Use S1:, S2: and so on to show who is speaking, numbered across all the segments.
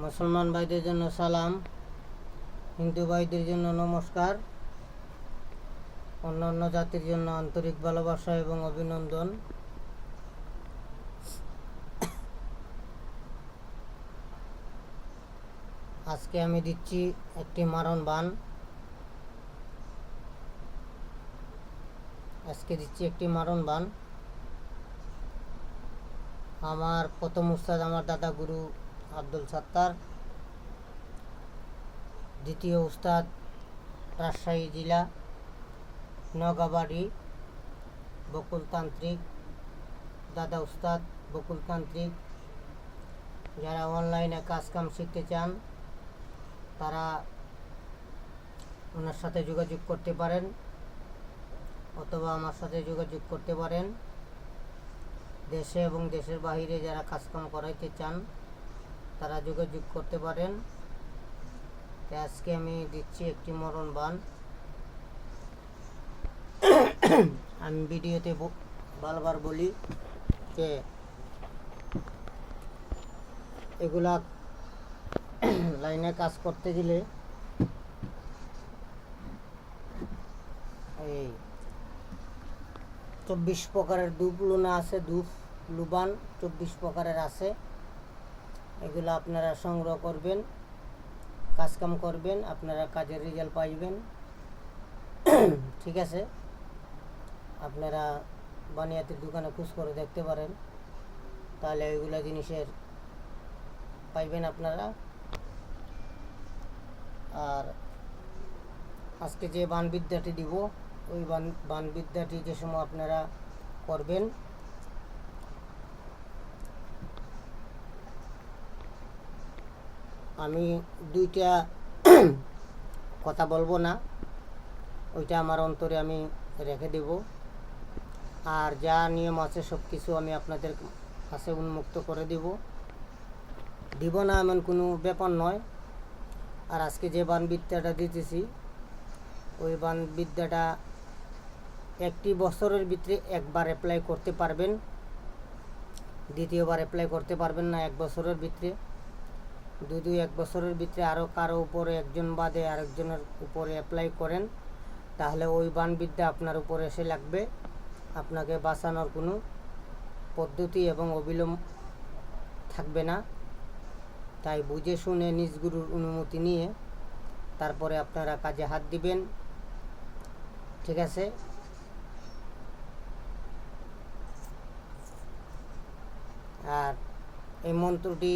S1: মুসলমান ভাইদের জন্য সালাম, হিন্দু ভাইদের জন্য নমস্কার, অন্যান্য জাতির জন্য আন্তরিক ভালোবাসা এবং অভিনন্দন। আজকে আমি দিচ্ছি একটি মারণ বান। আজকে দিচ্ছি একটি মারণ বান। আমার প্রথম উস্তাদ, আমার দাদা গুরু আব্দুল সাত্তার দ্বিতীয় উস্তাদ, রাজশাহী জেলা, নগাবাড়ি, বকুলতান্ত্রিক, দাদা উস্তাদ, বকুলতান্ত্রিক। যারা অনলাইনে কাজকাম শিখতে চান, তারা ওনার সাথে যোগাযোগ করতে পারেন, অথবা আমার সাথে যোগাযোগ করতে পারেন। দেশে এবং দেশের বাইরে যারা কাজকাম করাইতে চান তারা যোগাযোগ করতে পারেন। আজকে আমি দিচ্ছি একটি মরণ বান আমি ভিডিওতে বারবার বলি যে এগুলা লাইনে কাজ করতে গেলে এই চব্বিশ প্রকারের ধূপ লুনা আছে ধূপ লুবান চব্বিশ প্রকারের আছে। এগুলো আপনারা সংগ্রহ করবেন কাজকাম করবেন, আপনারা কাজের রেজাল্ট পাইবেন। ঠিক আছে? আপনারা বানিয়াতির দোকানে খোঁজ করে দেখতে পারেন। তাহলে ওইগুলো জিনিসের পাইবেন আপনারা। আর আজকে যে বানবিদ্যাটি দিব, ওই বান বানবিদ্যাটি যে সময় আপনারা করবেন আমি দুইটা কথা বলব না। ওইটা আমার অন্তরে আমি রেখে দেব। আর যা নিয়ম আছে সব কিছু আমি আপনাদের কাছে উন্মুক্ত করে দিব। দিব না এমন কোনো ব্যাপার নয়। আর আজকে যে বানবিদ্যাটা দিতেছি, ওই বানবিদ্যাটা একটি বছরের ভিতরে একবার অ্যাপ্লাই করতে পারবেন। দ্বিতীয়বার অ্যাপ্লাই করতে পারবেন না এক বছরের ভিতরে। দুই দুই এক বছরের ভিতরে আরও কারও উপরে একজন বাদে আরেকজনের উপরে অ্যাপ্লাই করেন, তাহলে ওই বানবিদ্যা আপনার উপরে এসে লাগবে। আপনাকে বাঁচানোর কোনো পদ্ধতি এবং অবিলম্ব থাকবে না। তাই বুঝে শুনে নিজ গুরুর অনুমতি নিয়ে তারপরে আপনারা কাজে হাত দিবেন। ঠিক আছে? আর এই মন্ত্রটি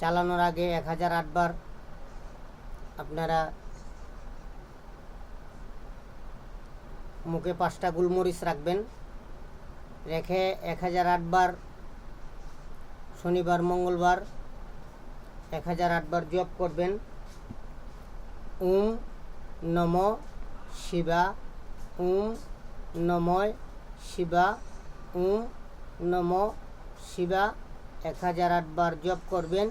S1: চালানোর আগে এক হাজার আটবার আপনারা মুখে পাঁচটা গুলমরিচ রাখবেন। রেখে এক হাজার আটবার শনিবার, মঙ্গলবার এক হাজার আটবার জপ করবেন। উম নম শিবা, উম নময় শিবা, উম নম শিবা, এক হাজার আটবার জপ করবেন।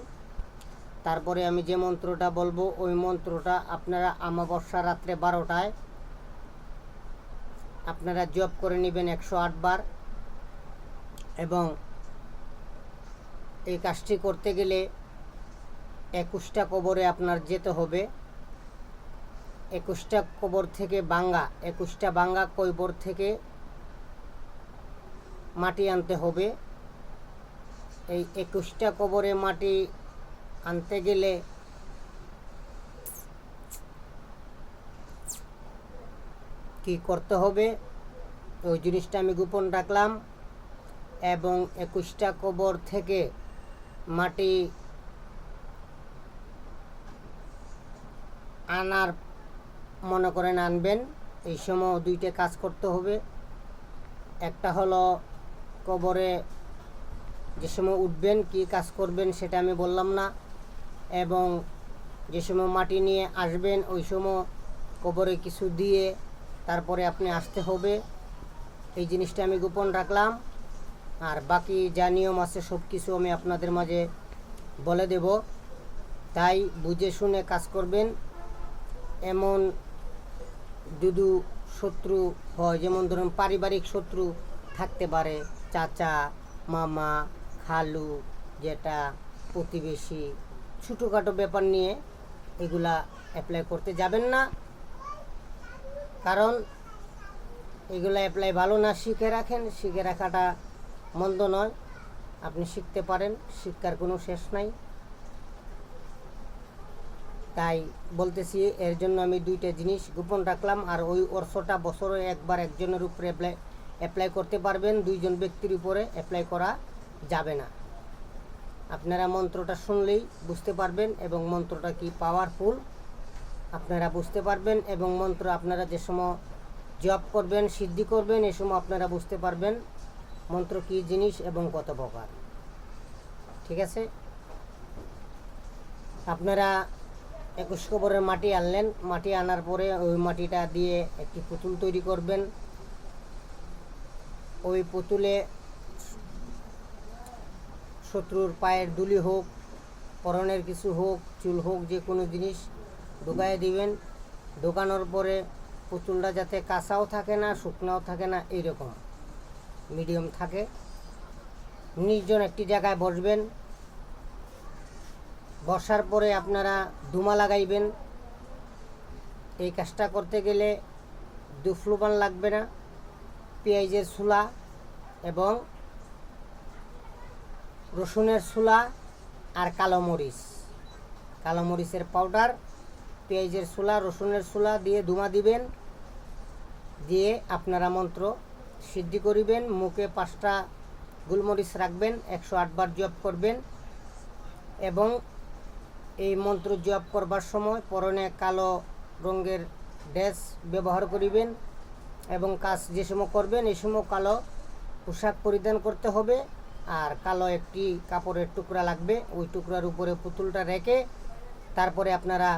S1: তারপরে আমি যে মন্ত্রটা বলব, ওই মন্ত্রটা আপনারা আমাবস্যা রাত্রে বারোটায় আপনারা জপ করে নেবেন একশো আটবার এবং এই কাজটি করতে গেলে একুশটা কবরে আপনার যেতে হবে। একুশটা কবর থেকে বাঙ্গা, একুশটা বাঙ্গা কবর থেকে মাটি আনতে হবে। এই একুশটা কবরে মাটি আনতে গেলে কি করতে হবে? ওই জিনিসটা আমি গোপন রাখলাম এবং একুশটা কবর থেকে মাটি আনার মনে করেন আনবেন। এই সময় দুইটা কাজ করতে হবে। একটা হলো কবরে যে সময় উঠবেন, কি কাজ করবেন সেটা আমি বললাম না। এবং যে সময় মাটি নিয়ে আসবেন, ওই সময় কবরে কিছু দিয়ে তারপরে আপনি আসতে হবে। এই জিনিসটা আমি গোপন রাখলাম। আর বাকি যা নিয়ম আছে সব কিছু আমি আপনাদের মাঝে বলে দেব। তাই বুঝে শুনে কাজ করবেন। এমন যদি শত্রু হয়, যেমন ধরুন পারিবারিক শত্রু থাকতে পারে, চাচা, মামা, খালু, যেটা প্রতিবেশী ছোটোখাটো ব্যাপার নিয়ে এগুলা অ্যাপ্লাই করতে যাবেন না। কারণ এগুলো অ্যাপ্লাই ভালো না, শিখে রাখেন। শিখে রাখাটা মন্দ নয়। আপনি শিখতে পারেন, শিক্ষার কোনো শেষ নাই। তাই বলতেছি, এর জন্য আমি দুইটা জিনিস গোপন রাখলাম। আর ওই অর্থটা বছরে একবার একজনের উপরে অ্যাপ্লাই অ্যাপ্লাই করতে পারবেন। দুইজন ব্যক্তির উপরে অ্যাপ্লাই করা যাবে না। আপনারা মন্ত্রটা শুনলেই বুঝতে পারবেন এবং মন্ত্রটা কি পাওয়ারফুল আপনারা বুঝতে পারবেন এবং মন্ত্র আপনারা যে সময় জপ করবেন, সিদ্ধি করবেন, এ সময় আপনারা বুঝতে পারবেন মন্ত্র কী জিনিস এবং কত প্রকার। ঠিক আছে? আপনারা একুশ কবরের মাটি আনলেন, মাটি আনার পরে ওই মাটিটা দিয়ে একটি পুতুল তৈরি করবেন। ওই পুতুলে শত্রুর পায়ের দুলি হোক, পরনের কিছু হোক, চুল হোক, যে কোনো জিনিস ঢুকাই দিবেন। ঢোকানোর পরে পুতুলটা যাতে কাঁচাও থাকে না, শুকনাও থাকে না, এইরকম। মিডিয়াম থাকে। নির্জন একটি জায়গায় বসবেন। বসার পরে আপনারা ধুমা লাগাইবেন। এই কাজটা করতে গেলে দুফলুবান লাগবে না। পেঁয়াজের চুলা এবং রসুনের চুলা আর কালো মরিচ। কালো মরিচের পাউডার পেঁয়াজের চুলা রসুনের চুলা দিয়ে ধুমা দিবেন। দিয়ে আপনারা মন্ত্র সিদ্ধি করিবেন, মুখে পাঁচটা গুলমরিচ রাখবেন, একশো আটবার জপ করবেন এবং এই মন্ত্র জপ করবার সময় পরনে কালো রঙের ড্রেস ব্যবহার করিবেন এবং কাজ যে সময় করবেন, এই সময় কালো পোশাক পরিধান করতে হবে। আর কালো একটি কাপড়ের টুকরা লাগবে। ওই টুকরার উপরে পুতুলটা রেখে তারপরে আপনারা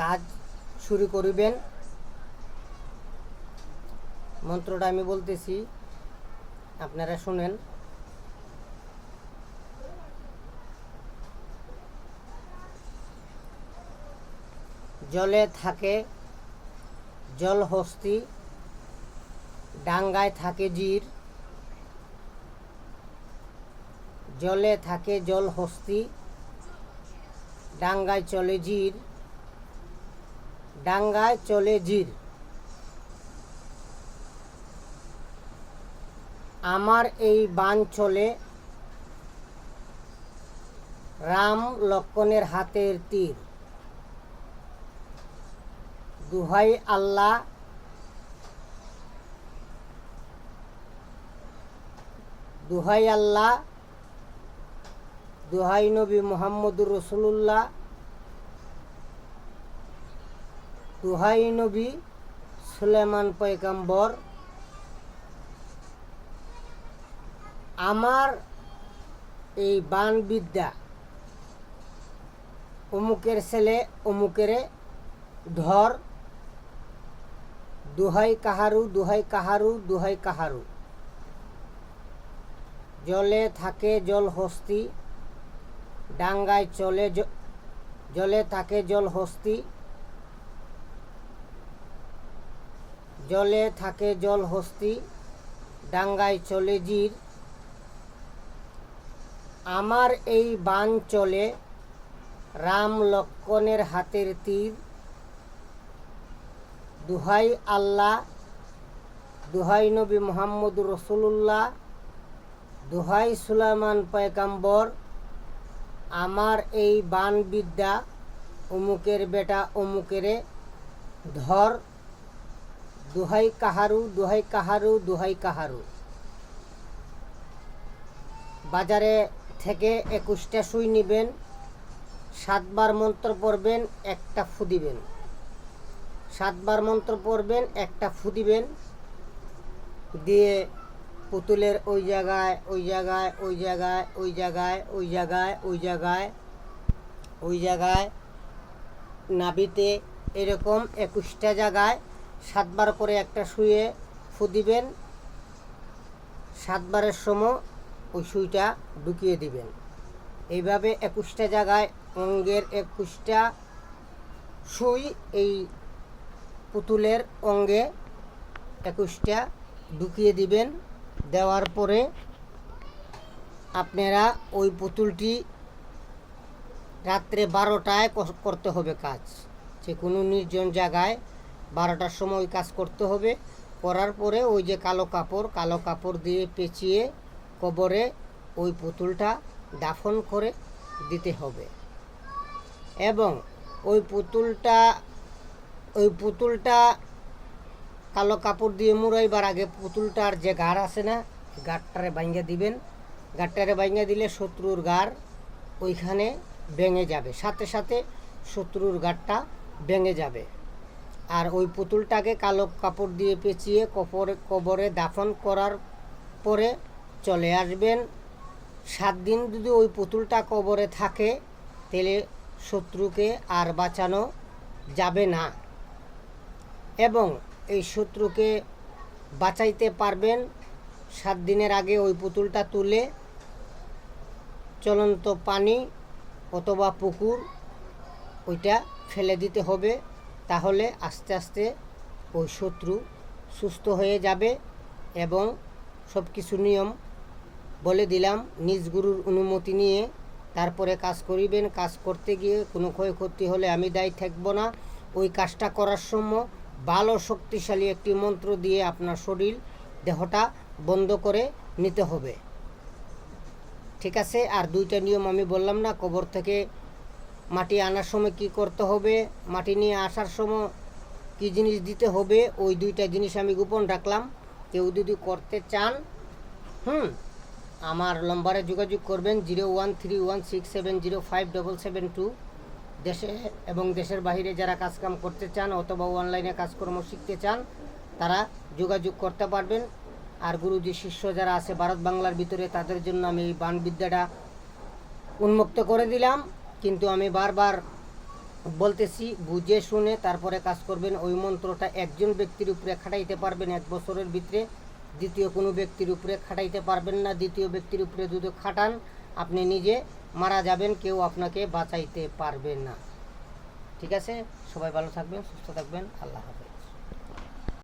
S1: কাজ শুরু করিবেন। মন্ত্রটা আমি বলতেছি, আপনারা শুনেন। জলে থাকে জলহস্তি, ডাঙ্গায় থাকে জির। জলে থাকে জলহস্তি ডাঙ্গায় চলে জির, ডাঙ্গায় চলে জির। আমার এই বান চলে রাম লক্ষণের হাতের তীর। দুহাই আল্লাহ দুহাই আল্লাহ দুহাই নবী মোহাম্মদুর রসুল্লাহ দুহাই নবী সুলেমান পয়গাম্বর। আমার এই বান বিদ্যা অমুকের ছেলে অমুকেরে ধর। দুহাই কাহারু দুহাই কাহারু দুহাই কাহারু। জলে থাকে জল হস্তি। ডাঙ্গায় চলে জলে থাকে জল হস্তি। জলে থাকে জল হস্তি, ডাঙ্গায় চলে জির। আমার এই বান চলে রাম লক্ষণের হাতের তীর। দুহাই আল্লাহ, দুহাই নবী মোহাম্মদ রসুল্লাহ দুহাই সুলাইমান পয়কাম্বর আমার এই বান বিদ্যা অমুকের বেটা অমুকেরে ধর। দুহাই কাহারু দুহাই কাহারু দুহাই কাহারু। বাজারে থেকে একুশটা সুই নেবেন, সাতবার মন্ত্র পড়বেন, একটা ফু দিবেন। সাতবার মন্ত্র পড়বেন, একটা ফু দিবেন। দিয়ে পুতুলের ওই জায়গায় ওই জায়গায় ওই জায়গায় ওই জায়গায় ওই জায়গায় ওই জায়গায় ওই জায়গায় নাবিতে এরকম একুশটা জায়গায় সাতবার করে একটা শুয়ে ফু দিবেন। সাতবারের সময় ওই সুইটা ঢুকিয়ে দিবেন। এইভাবে একুশটা জায়গায় অঙ্গের একুশটা সুই এই পুতুলের অঙ্গে একুশটা ঢুকিয়ে দিবেন। দেওয়ার পরে আপনারা ওই পুতুলটি রাত্রে বারোটায় করতে হবে কাজ। যে কোনো নির্জন জায়গায় বারোটার সময় কাজ করতে হবে। করার পরে ওই যে কালো কাপড় কালো কাপড় দিয়ে পেঁচিয়ে কবরে ওই পুতুলটা দাফন করে দিতে হবে। এবং ওই পুতুলটা ওই পুতুলটা কালো কাপড় দিয়ে মুড়াইবার আগে পুতুলটার যে গাড় আছে না গাড়টারে বাইঙ্গা দিবেন। গাড়টারে বাইঙ্গা দিলে শত্রুর গাড় ওইখানে ভেঙে যাবে। সাথে সাথে শত্রুর গাড়টা ভেঙে যাবে। আর ওই পুতুলটাকে কালো কাপড় দিয়ে পেঁচিয়ে কপরে, কবরে দাফন করার পরে চলে আসবেন। সাত দিন যদি ওই পুতুলটা কবরে থাকে, তাহলে শত্রুকে আর বাঁচানো যাবে না। এবং এই শত্রুকে বাঁচাইতে পারবেন। সাত দিনের আগে ওই পুতুলটা তুলে চলন্ত পানি অথবা পুকুর ওইটা ফেলে দিতে হবে। তাহলে আস্তে আস্তে ওই শত্রু সুস্থ হয়ে যাবে এবং সব কিছু নিয়ম বলে দিলাম। নিজ গুরুর অনুমতি নিয়ে তারপরে কাজ করিবেন। কাজ করতে গিয়ে কোনো ক্ষয়ক্ষতি হলে আমি দায়ী থাকব না। ওই কাজটা করার সময় ভালো শক্তিশালী একটি মন্ত্র দিয়ে আপনার শরীর দেহটা বন্ধ করে নিতে হবে। ঠিক আছে? আর দুইটা নিয়ম আমি বললাম না, কবর থেকে মাটি আনার সময় কি করতে হবে, মাটি নিয়ে আসার সময় কি জিনিস দিতে হবে, ওই দুইটা জিনিস আমি গোপন রাখলাম। কেউ যদি করতে চান, হুম, আমার নম্বরে যোগাযোগ করবেন zero one three one six seven zero five double seven two. দেশে এবং দেশের বাইরে যারা কাজকাম করতে চান অথবা অনলাইনে কাজকর্ম শিখতে চান, তারা যোগাযোগ করতে পারবেন। আর গুরুজি শিষ্য যারা আছে ভারত বাংলার ভিতরে, তাদের জন্য আমি এই বাণবিদ্যাটা উন্মুক্ত করে দিলাম। কিন্তু আমি বারবার বলতেছি, বুঝে শুনে তারপরে কাজ করবেন। ওই মন্ত্রটা একজন ব্যক্তির উপরে খাটাইতে পারবেন এক বছরের ভিতরে। দ্বিতীয় কোনো ব্যক্তির উপরে খাটাইতে পারবেন না। দ্বিতীয় ব্যক্তির উপরে যদি খাটান, আপনি নিজে মারা যাবেন, কেউ আপনাকে বাঁচাইতে পারবে না। ঠিক আছে? সবাই ভালো থাকবেন, সুস্থ থাকবেন। আল্লাহ হাফেজ।